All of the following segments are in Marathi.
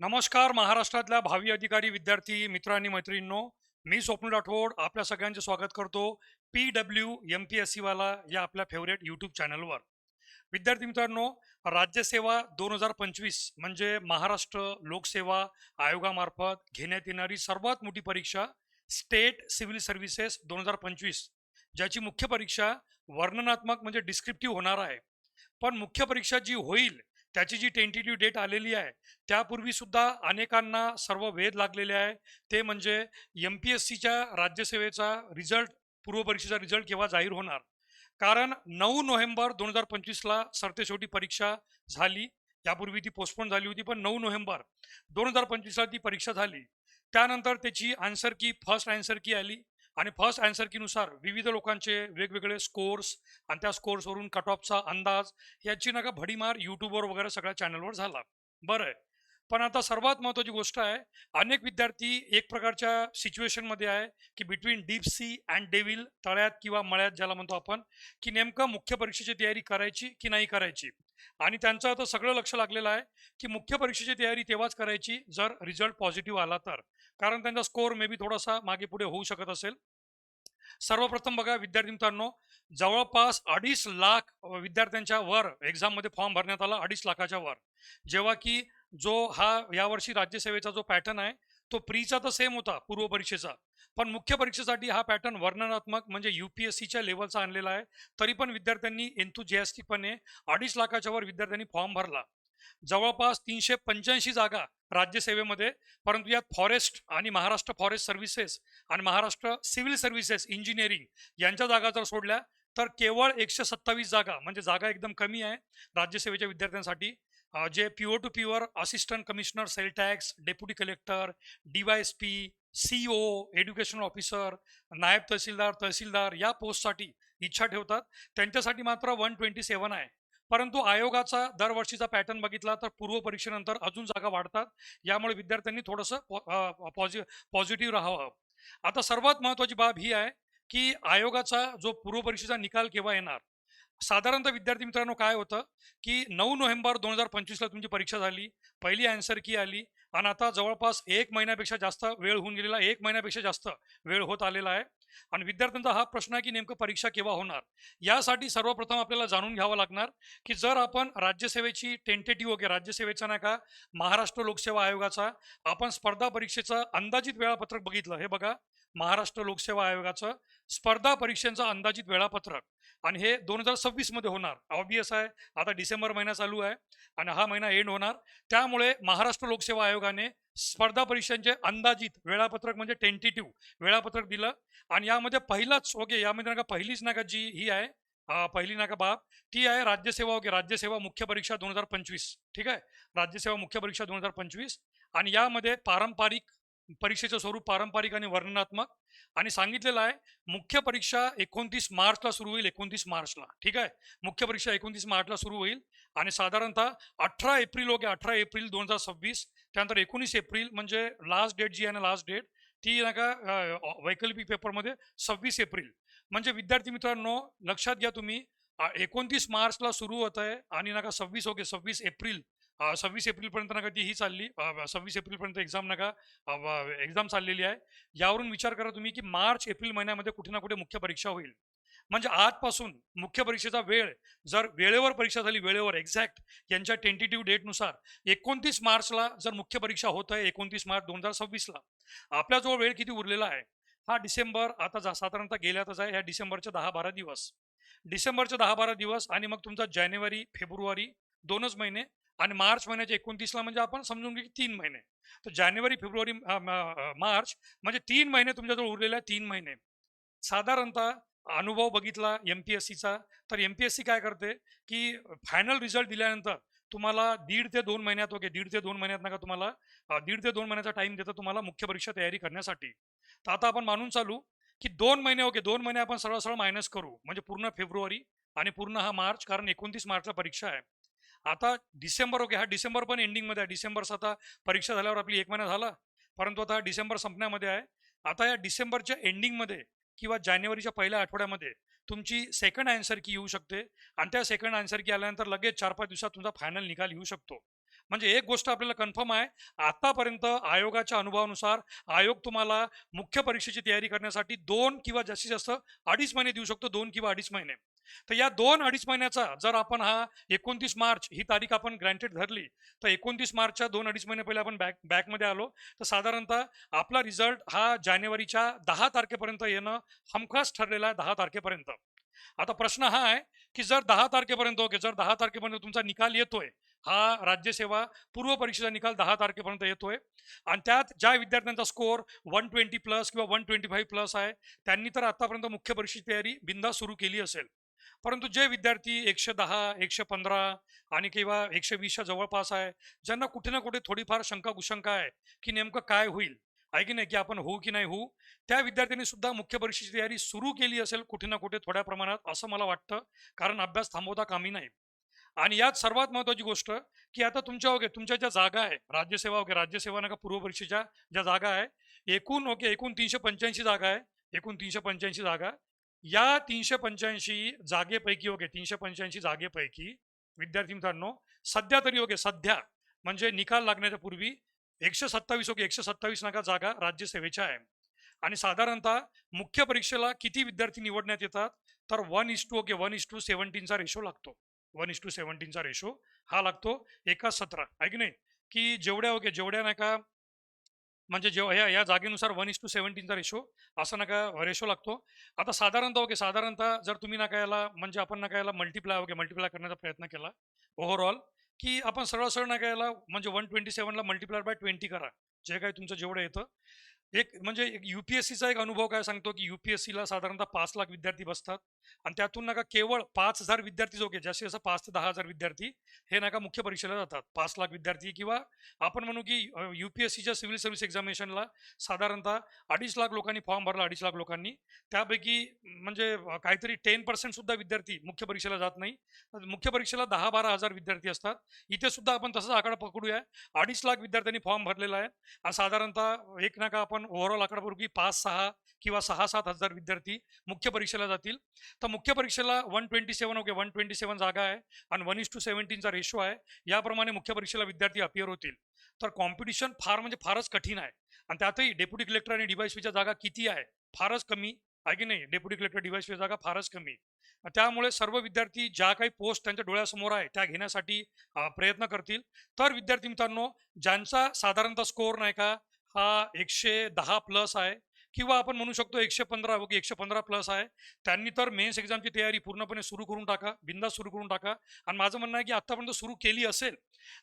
नमस्कार महाराष्ट्रातल्या भावी अधिकारी विद्यार्थी मित्र आणि मैत्रिणींनो. मी स्वप्न राठोड आपल्या सगळ्यांचे स्वागत करतो P W M P S सीवाला या आपल्या फेवरेट यूट्यूब चॅनलवर विद्यार्थी मित्रांनो राज्यसेवा दोन हजार पंचवीस म्हणजे महाराष्ट्र लोकसेवा आयोगामार्फत घेण्यात येणारी सर्वात मोठी परीक्षा स्टेट सिव्हिल सर्व्हिसेस दोन हजार पंचवीस ज्याची मुख्य परीक्षा वर्णनात्मक म्हणजे डिस्क्रिप्टिव्ह होणार आहे. पण मुख्य परीक्षा जी होईल त्याची जी टेंटेटिव्ह डेट आलेली आहे त्यापूर्वी सुद्धा अनेकांना सर्व वेध लागलेले आहे. ते म्हणजे एम पी एस सीच्या राज्यसेवेचा रिझल्ट पूर्वपरीक्षेचा रिझल्ट केव्हा जाहीर होणार? कारण नऊ नोव्हेंबर दोन हजार पंचवीसला सरतेशेवटी परीक्षा झाली. यापूर्वी ती पोस्टपोन झाली होती पण नऊ नोव्हेंबर दोन हजार पंचवीसला ती परीक्षा झाली. त्यानंतर त्याची आन्सर की फर्स्ट आन्सर की आली. आणि फर्स्ट अँसर कीनुसार विविध लोकांचे वेगवेगळे स्कोर्स आणि त्या स्कोर्सवरून कट ऑफचा अंदाज याची नका भडीमार यूट्यूबवर वगैरे सगळ्या चॅनलवर झाला. बरं आहे पण आता सर्वात महत्त्वाची गोष्ट आहे अनेक विद्यार्थी एक प्रकारच्या सिच्युएशनमध्ये आहे की between deep sea and devil तळ्यात किंवा मळ्यात ज्याला म्हणतो आपण की नेमकं मुख्य परीक्षेची तयारी करायची की नाही करायची. आणि त्यांचं आता सगळं लक्ष लागलेलं आहे की मुख्य परीक्षेची तयारी तेव्हाच करायची जर रिझल्ट पॉझिटिव्ह आला तर. कारण त्यांचा स्कोअर मे बी थोडासा मागे पुढे होऊ शकत असेल. सर्वप्रथम बघा विद्यार्थी मित्रांनो जवळपास अडीच लाख विद्यार्थ्यांच्या वर एक्झाममध्ये फॉर्म भरण्यात आला अडीच लाखाच्या वर. जेव्हा की जो हा यावर्षी राज्यसेवेचा जो पॅटर्न आहे तो प्रीचा तर सेम होता पूर्व परीक्षेचा. पण मुख्य परीक्षेसाठी हा पॅटर्न वर्णनात्मक म्हणजे युपीएससीच्या लेवलचा आणलेला आहे. तरी पण विद्यार्थ्यांनी एन्थुजियास्टिकपणे अडीच लाखाच्या वर विद्यार्थ्यांनी फॉर्म भरला. जवळपास तीनशे पंच्याऐंशी जागा राज्यसेवेमध्ये परंतु यात फॉरेस्ट आणि महाराष्ट्र फॉरेस्ट सर्व्हिसेस आणि महाराष्ट्र सिव्हिल सर्व्हिसेस इंजिनिअरिंग यांच्या जागा जर सोडल्या तर केवळ एकशे सत्तावीस जागा म्हणजे जागा एकदम कमी आहे राज्यसेवेच्या विद्यार्थ्यांसाठी. जे pure to pure assistant commissioner sale tax deputy collector D P C O education officer नायब तहसीलदार तहसीलदार या पोस्टसाठी इच्छा ठेवतात. त्यांच्यासाठी मात्र वन ट्वेंटी सेवन आहे. परंतु आयोगाचा दरवर्षीचा पॅटर्न बघितला तर पूर्व परीक्षेनंतर अजून जागा वाढतात. यामुळे विद्यार्थ्यांनी थोडंसं पॉझि पॉझिटिव्ह राहावं. आता सर्वात महत्त्वाची बाब ही आहे की आयोगाचा जो पूर्व परीक्षेचा निकाल केव्हा येणार? साधारणतः विद्यार्थी मित्रांनो काय होतं की नऊ नोव्हेंबर दोन हजार पंचवीसला तुमची परीक्षा झाली पहिली अँसर की आली आणि आता जवळपास एक महिन्यापेक्षा जास्त वेळ होऊन गेलेला एक महिन्यापेक्षा जास्त वेळ होत आलेला आहे. आणि विद्यार्थ्यांचा हा प्रश्न आहे की नेमकं परीक्षा केव्हा होणार? यासाठी सर्वप्रथम आपल्याला जाणून घ्यावं लागणार की जर आपण राज्यसेवेची टेंटेटिव्ह वगैरे राज्यसेवेचा नाही का महाराष्ट्र लोकसेवा आयोगाचा आपण स्पर्धा परीक्षेचं अंदाजित वेळापत्रक बघितलं. हे बघा महाराष्ट्र लोकसेवा आयोगाचं स्पर्धा परीक्षांचं अंदाजित वेळापत्रक. आणि हे दोन हजार सव्वीसमध्ये होणार. ऑब्वियस आहे. आता डिसेंबर महिना चालू आहे. आणि हा महिना एंड होणार. त्यामुळे महाराष्ट्र लोकसेवा आयोगाने स्पर्धा परीक्षांचे अंदाजित वेळापत्रक म्हणजे टेंटेटिव्ह वेळापत्रक दिलं. आणि यामध्ये पहिलाच ओके यामध्ये नका पहिलीच नका जी ही आहे. पहिली नका बाब. ती आहे राज्यसेवा ओके राज्यसेवा मुख्य परीक्षा दोन हजार पंचवीस. ठीक आहे? राज्यसेवा मुख्य परीक्षा दोन हजार पंचवीस. आणि यामध्ये पारंपरिक परीक्षेचं स्वरूप पारंपरिक आणि वर्णनात्मक. आणि सांगितलेलं आहे मुख्य परीक्षा एकोणतीस मार्चला सुरू होईल एकोणतीस मार्चला. ठीक आहे? मुख्य परीक्षा एकोणतीस मार्चला सुरू होईल. आणि साधारणतः अठरा एप्रिल ओके अठरा एप्रिल दोन हजार सव्वीस त्यानंतर एकोणीस एप्रिल म्हणजे लास्ट डेट जी आहे ना लास्ट डेट ती नाही का वैकल्पिक पेपरमध्ये सव्वीस एप्रिल. म्हणजे विद्यार्थी मित्रांनो लक्षात घ्या तुम्ही एकोणतीस मार्चला सुरू होत आहे आणि नका सव्वीस ओके सव्वीस एप्रिल सव्वीस एप्रिलपर्यंत नका ती ही चालली. सव्वीस एप्रिलपर्यंत एक्झाम नका. एक्झाम चाललेली आहे. यावरून विचार करा तुम्ही की मार्च एप्रिल महिन्यामध्ये कुठे ना कुठे मुख्य परीक्षा होईल. म्हणजे आजपासून मुख्य परीक्षेचा वेळ जर वेळेवर परीक्षा झाली वेळेवर एक्झॅक्ट यांच्या टेंटेटिव्ह डेटनुसार एकोणतीस मार्चला जर मुख्य परीक्षा होत आहे एकोणतीस मार्च दोन हजार सव्वीसला आपल्याजवळ वेळ किती उरलेला आहे? हा डिसेंबर आता जा साधारणतः गेल्यातच आहे ह्या डिसेंबरचे दहा बारा दिवस. डिसेंबरचे दहा बारा दिवस आणि मग तुमचा जानेवारी फेब्रुवारी दोनच महिने आणि मार्च महिन्याच्या एकोणतीसला म्हणजे आपण समजून घे की तीन महिने. तर जानेवारी फेब्रुवारी मार्च म्हणजे तीन महिने तुमच्याजवळ उरलेले आहे तीन महिने. साधारणतः अनुभव बघितला एम पी एस सीचा तर एम पी एस सी काय करते की फायनल रिझल्ट दिल्यानंतर तुम्हाला दीड ते दोन महिन्यात ओके दीड ते दोन महिन्यात नका तुम्हाला दीड ते दोन महिन्याचा टाइम देतं तुम्हाला मुख्य परीक्षा तयारी करण्यासाठी. तर आता आपण मानून चालू की दोन महिने ओके दोन महिने आपण सरळ सरळ मायनस करू. म्हणजे पूर्ण फेब्रुवारी आणि पूर्ण हा मार्च कारण एकोणतीस मार्चला परीक्षा आहे. आता डिसेंबर ओके हा डिसेंबर पण एंडिंगमध्ये आहे. डिसेंबरचा आता परीक्षा झाल्यावर आपली एक महिना झाला. परंतु आता डिसेंबर संपण्यामध्ये आहे. आता या डिसेंबरच्या एंडिंगमध्ये किंवा जानेवारीच्या पहिल्या आठवड्यामध्ये तुमची सेकंड आन्सर की येऊ शकते. आणि त्या सेकंड आन्सर की आल्यानंतर लगेच चार पाच दिवसात तुमचा फायनल निकाल येऊ शकतो. म्हणजे एक गोष्ट आपल्याला कन्फर्म आहे. आतापर्यंत आयोगाच्या अनुभवानुसार आयोग तुम्हाला मुख्य परीक्षेची तयारी करण्यासाठी दोन किंवा जास्तीत जास्त अडीच महिने देऊ शकतो. दोन किंवा अडीच महिने. तर या दोन अडीच महिन्याचा जर आपण हा एकोणतीस मार्च ही तारीख आपण ग्रँटेड धरली तर एकोणतीस मार्चच्या दोन अडीच महिने पहिले आपण बॅक बॅकमध्ये आलो. तर साधारणतः आपला रिझल्ट हा जानेवारीच्या दहा तारखेपर्यंत येणं हमखास ठरलेला आहे दहा तारखेपर्यंत. आता प्रश्न हा आहे की जर दहा तारखेपर्यंत ओके जर दहा तारखेपर्यंत तुमचा निकाल येतोय हा राज्यसेवा पूर्व परीक्षेचा निकाल दहा तारखेपर्यंत येतोय. आणि त्यात ज्या विद्यार्थ्यांचा स्कोअर वन ट्वेंटी प्लस किंवा वन ट्वेंटी फाईव्ह प्लस आहे त्यांनी तर आतापर्यंत मुख्य परीक्षेची तयारी बिंदा सुरू केली असेल. परंतु जे विद्यार्थी एकशे दहा एकशे पंधरा आणि किंवा एकशे वीसच्या जवळपास आहे ज्यांना कुठे ना कुठे थोडीफार शंका कुशंका आहे की नेमकं काय होईल आहे की नाही की आपण होऊ की नाही होऊ त्या विद्यार्थ्यांनी सुद्धा मुख्य परीक्षेची तयारी सुरू केली असेल कुठे ना कुठे थोड्या प्रमाणात असं मला वाटतं कारण अभ्यास थांबवता कामी नाही. आणि यात सर्वात महत्वाची गोष्ट की आता तुमच्या ओके तुमच्या ज्या जागा आहे राज्यसेवा ओके राज्यसेवा नका पूर्व परीक्षेच्या ज्या जागा आहे एकूण ओके एकूण तीनशे पंच्याऐंशी जागा आहे एकूण तीनशे पंच्याऐंशी जागा या तीनशे पंच्याऐंशी जागेपैकी ओके तीनशे पंच्याऐंशी जागेपैकी विद्यार्थी मित्रांनो सध्या तरी ओके सध्या म्हणजे निकाल लागण्याच्या पूर्वी एकशे सत्तावीस ओके एकशे सत्तावीस नका जागा राज्यसेवेच्या आहे. आणि साधारणतः मुख्य परीक्षेला किती विद्यार्थी निवडण्यात येतात? तर one is two okay one is two सेव्हन्टीनचा ratio लागतो. वन इस टू सेव्हन्टीनचा रेशो हा लागतो एका सतरा आहे की नाही? की जेवढ्या ओके जेवढ्या नाही का म्हणजे जेव्हा या या जागेनुसार वन इस टू सेवन्टीनचा रेशो असा नका रेशो लागतो. आता साधारणतः ओके साधारणतः जर तुम्ही नका याला म्हणजे आपण नका याला मल्टिप्लाय ओके मल्टिप्लाय करण्याचा प्रयत्न केला ओव्हरऑल की आपण सरळ सरळ नका याला म्हणजे वन ट्वेंटी सेवनला मल्टिप्लाय बाय ट्वेंटी करा जे काही तुमचं जेवढं येतं. एक म्हणजे यू पी एस सीचा एक अनुभव काय सांगतो की यू पी एस सीला साधारणतः पाच लाख विद्यार्थी बसतात. आणि त्यातून नका केवळ पाच हजार विद्यार्थी जो जास्तीत जास्त पाच ते दहा हजार विद्यार्थी हे नका मुख्य परीक्षेला जातात. पाच लाख विद्यार्थी किंवा आपण म्हणू की यू पी एस सीच्या सिव्हिल सर्व्हिस एक्झामिनेशनला साधारणतः अडीच लाख लोकांनी फॉर्म भरला अडीच लाख लोकांनी. त्यापैकी म्हणजे काहीतरी टेन पर्सेंट सुद्धा विद्यार्थी मुख्य परीक्षेला जात नाही. मुख्य परीक्षेला दहा बारा हजार विद्यार्थी असतात. इथे सुद्धा आपण तसाच आकडा पकडूया. अडीच लाख विद्यार्थ्यांनी फॉर्म भरलेला आहे. आणि साधारणतः एक नका आपण ओव्हरऑल आकडापूर्वी पाच सहा किंवा सहा सात हजार विद्यार्थी मुख्य परीक्षेला जातील. तर मुख्य परीक्षेला one twenty seven okay one twenty seven जागा आहे आणि वन इस टू सेवन्टीनचा रेशो आहे. याप्रमाणे मुख्य परीक्षेला विद्यार्थी अपिअर होतील. तर कॉम्पिटिशन फार म्हणजे फारच कठीण आहे. आणि त्यातही डेप्युटी कलेक्टर आणि डीवायसीच्या जागा किती आहे? फारच कमी आहे की नाही? डेप्युटी कलेक्टर डिवायसपी जागा फारच कमी. त्यामुळे सर्व विद्यार्थी ज्या काही पोस्ट त्यांच्या डोळ्यासमोर आहे त्या घेण्यासाठी प्रयत्न करतील. तर विद्यार्थी मित्रांनो ज्यांचा साधारणतः स्कोअर नाही का हा एकशे दहा प्लस आहे. किंवा आपण म्हणू शकतो एकशे पंधरा ओके एकशे पंधरा प्लस आहे. त्यांनी तर मेन्स एक्झामची तयारी पूर्णपणे सुरू करून टाका बिंदास सुरू करून टाका. आणि माझं म्हणणं आहे की आत्तापर्यंत सुरू केली असेल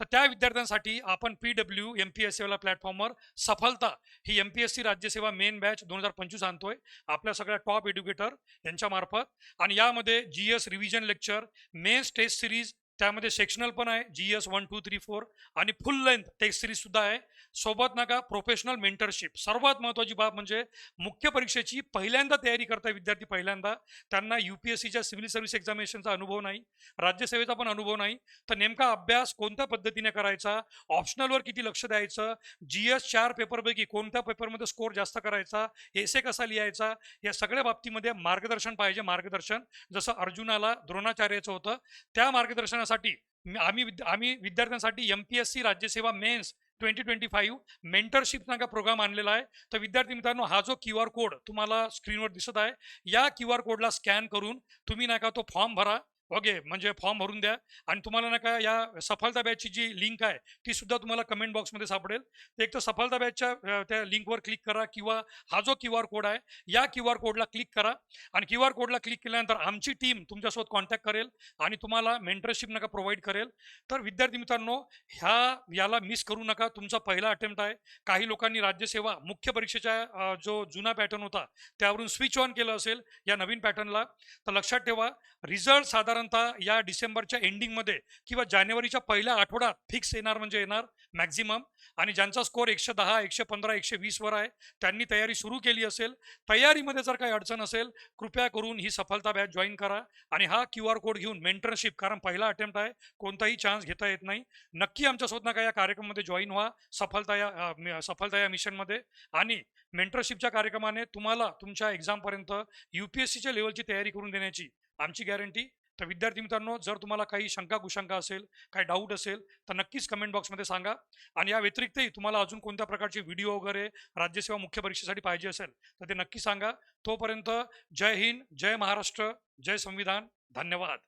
तर त्या विद्यार्थ्यांसाठी आपण P W M P S सीवाला प्लॅटफॉर्मवर सफलता ही एम पी एस सी राज्यसेवा मेन बॅच दोन हजार पंचवीस आणतोय. आपल्या सगळ्या टॉप एज्युकेटर यांच्यामार्फत. आणि यामध्ये G S revision lecture mains test series त्यामध्ये सेक्शनल पण आहे G S one two three four आणि फुल लेंथ टेक्स्ट सिरीज सुद्धा आहे. सोबत ना का प्रोफेशनल मेंटरशिप सर्वात महत्त्वाची बाब म्हणजे मुख्य परीक्षेची पहिल्यांदा तयारी करताय विद्यार्थी पहिल्यांदा. त्यांना यू पी एस सीच्या सिव्हिल सर्व्हिस एक्झामिनेशनचा अनुभव नाही राज्यसेवेचा पण अनुभव नाही. तर नेमका अभ्यास कोणत्या पद्धतीने करायचा? ऑप्शनलवर किती लक्ष द्यायचं? जी एस चार पेपरपैकी कोणत्या पेपरमध्ये स्कोर जास्त करायचा? एसे कसा लिहायचा? या सगळ्या बाबतीमध्ये मार्गदर्शन पाहिजे मार्गदर्शन. जसं अर्जुनाला द्रोणाचार्याचं होतं त्या मार्गदर्शनासाठी मी- आम्ही आम्ही विद्यार्थ्यांसाठी M P S C राज्यसेवा mains twenty twenty five mentorship नाका प्रोग्राम आणलेला आहे. तर विद्यार्थी मित्रांनो हा जो क्यू आर कोड तुम्हाला स्क्रीनवर दिसत आहे या क्यू आर कोडला स्कॅन करून तुम्ही नाका तो फॉर्म भरा. ओके म्हणजे फॉर्म भरून द्या. आणि तुम्हाला ना का या सफलता बॅचची जी लिंक आहे ती सुद्धा तुम्हाला कमेंट बॉक्समध्ये सापडेल. एक तर सफलता बॅचच्या त्या लिंकवर क्लिक करा किंवा हा जो क्यू आर कोड आहे या क्यू आर कोडला क्लिक करा. आणि क्यू आर कोडला क्लिक केल्यानंतर आमची टीम तुमच्यासोबत कॉन्टॅक्ट करेल आणि तुम्हाला मेंटरशिप नका प्रोव्हाइड करेल. तर विद्यार्थी मित्रांनो ह्या याला मिस करू नका. तुमचा पहिला अटेम्प्ट आहे. काही लोकांनी राज्यसेवा मुख्य परीक्षेचा जो जुना पॅटर्न होता त्यावरून स्विच ऑन केलं असेल या नवीन पॅटर्नला तर लक्षात ठेवा रिझल्ट साधारण साधारणतः या डिसेंबरच्या एंडिंगमध्ये किंवा जानेवारीच्या पहिल्या आठवड्यात फिक्स येणार म्हणजे येणार मॅक्झिमम आणि ज्यांचा स्कोअर एकशे दहा एकशे पंधरा एकशे वीसवर आहे त्यांनी तयारी सुरू केली असेल. तयारीमध्ये जर काही अडचण असेल कृपया करून ही सफलता बॅच जॉईन करा आणि हा क्यू आर कोड घेऊन मेंटरशिप कारण पहिला अटेम्प्ट आहे कोणताही चान्स घेता येत नाही. नक्की आमच्यासोबत नका या कार्यक्रमामध्ये जॉईन व्हा सफलता या सफलता या मिशनमध्ये आणि मेंटरशिपच्या कार्यक्रमाने तुम्हाला तुमच्या एक्झामपर्यंत यू पी एस सीच्या लेवलची तयारी करून देण्याची आमची गॅरंटी. तर विद्यार्थी मित्रांनो जर तुम्हाला काही शंका कुशंका असेल काही डाऊट असेल तर नक्कीच कमेंट बॉक्समध्ये सांगा. आणि या व्यतिरिक्तही तुम्हाला अजून कोणत्या प्रकारचे व्हिडिओ वगैरे राज्यसेवा मुख्य परीक्षेसाठी पाहिजे असेल तर ते नक्की सांगा. तोपर्यंत जय हिंद जय महाराष्ट्र जय संविधान. धन्यवाद.